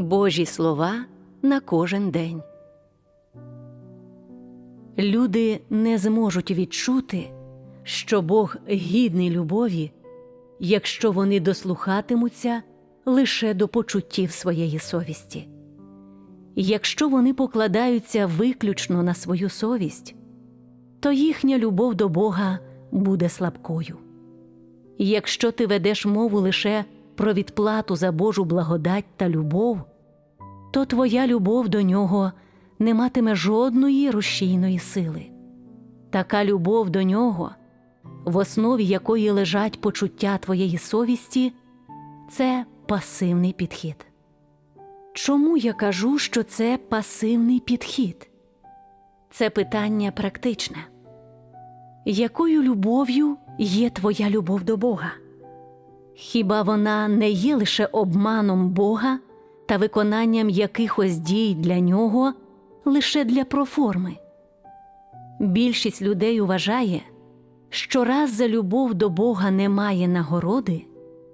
Божі слова на кожен день. Люди не зможуть відчути, що Бог гідний любові, якщо вони дослухатимуться лише до почуттів своєї совісті. Якщо вони покладаються виключно на свою совість, то їхня любов до Бога буде слабкою. Якщо ти ведеш мову лише про відплату за Божу благодать та любов, то твоя любов до нього не матиме жодної рушійної сили. Така любов до нього, в основі якої лежать почуття твоєї совісті, це пасивний підхід. Чому я кажу, що це пасивний підхід? Це питання практичне. Якою любов'ю є твоя любов до Бога? Хіба вона не є лише обманом Бога та виконанням якихось дій для нього лише для проформи? Більшість людей вважає, що раз за любов до Бога немає нагороди,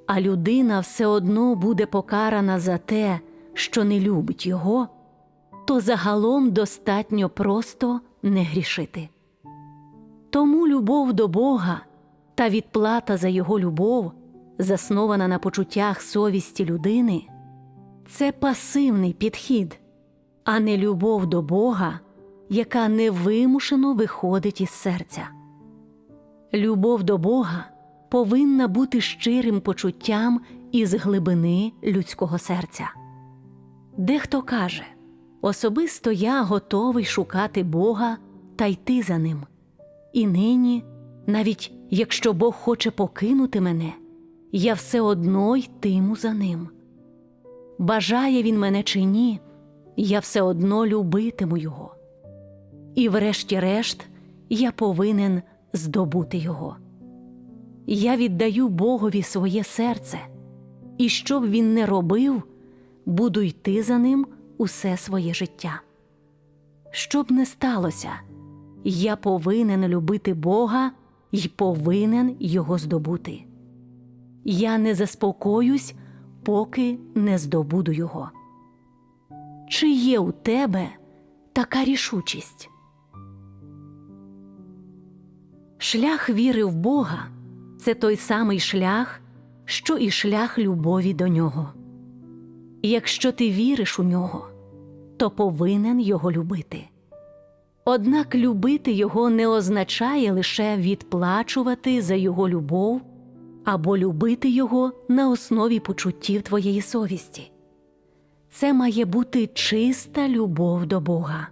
а людина все одно буде покарана за те, що не любить його, то загалом достатньо просто не грішити. Тому любов до Бога та відплата за Його любов, заснована на почуттях совісті людини, це пасивний підхід, а не любов до Бога, яка невимушено виходить із серця. Любов до Бога повинна бути щирим почуттям із глибини людського серця. Дехто каже особисто я готовий шукати Бога та йти за ним. І нині, навіть якщо Бог хоче покинути мене, я все одно йтиму за ним. Бажає він мене чи ні, я все одно любитиму його. І, врешті-решт, я повинен здобути його. Я віддаю Богові своє серце, і що б він не робив, буду йти за ним усе своє життя. Що б не сталося, я повинен любити Бога і повинен його здобути. Я не заспокоюсь, поки не здобуду його. Чи є у тебе така рішучість? Шлях віри в Бога це той самий шлях, що і шлях любові до нього. Якщо ти віриш у нього, то повинен його любити. Однак любити його не означає лише відплачувати за його любов або любити його на основі почуттів твоєї совісті. Це має бути чиста любов до Бога.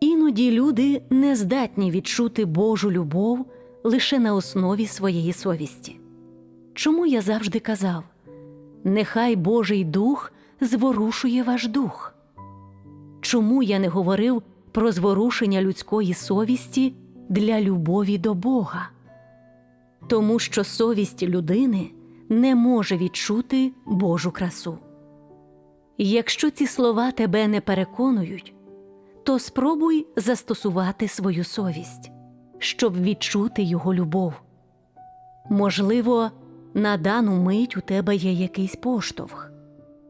Іноді люди не здатні відчути Божу любов лише на основі своєї совісті. Чому я завжди казав нехай Божий дух зворушує ваш дух? Чому я не говорив про зворушення людської совісті для любові до Бога? Тому що совість людини не може відчути Божу красу. Якщо ці слова тебе не переконують, то спробуй застосувати свою совість, щоб відчути його любов. Можливо, на дану мить у тебе є якийсь поштовх,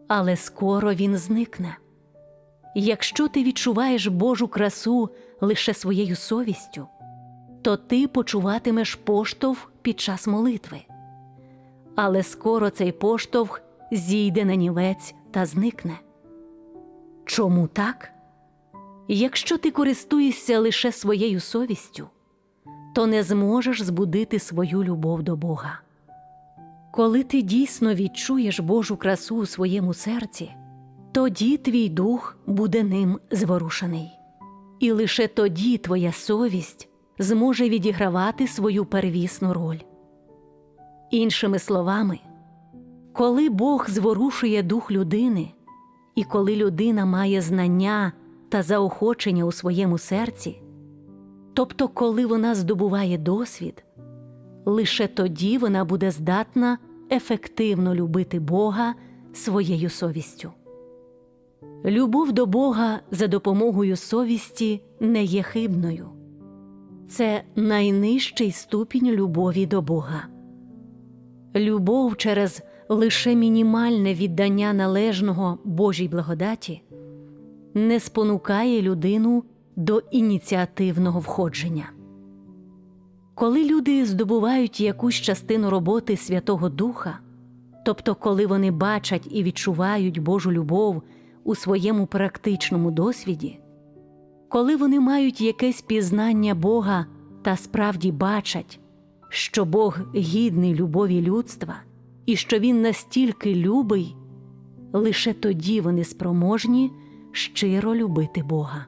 але скоро він зникне. Якщо ти відчуваєш Божу красу лише своєю совістю, то ти почуватимеш поштовх під час молитви. Але скоро цей поштовх зійде на нівець та зникне. Чому так? Якщо ти користуєшся лише своєю совістю, то не зможеш збудити свою любов до Бога. Коли ти дійсно відчуєш Божу красу у своєму серці, тоді твій дух буде ним зворушений, і лише тоді твоя совість зможе відігравати свою первісну роль. Іншими словами, коли Бог зворушує дух людини, і коли людина має знання та заохочення у своєму серці, тобто коли вона здобуває досвід, лише тоді вона буде здатна ефективно любити Бога своєю совістю. Любов до Бога за допомогою совісті не є хибною, це найнижчий ступінь любові до Бога. Любов через лише мінімальне віддання належного Божій благодаті не спонукає людину до ініціативного входження. Коли люди здобувають якусь частину роботи Святого Духа, тобто коли вони бачать і відчувають Божу любов у своєму практичному досвіді, коли вони мають якесь пізнання Бога та справді бачать, що Бог гідний любові людства і що Він настільки любий, лише тоді вони спроможні щиро любити Бога.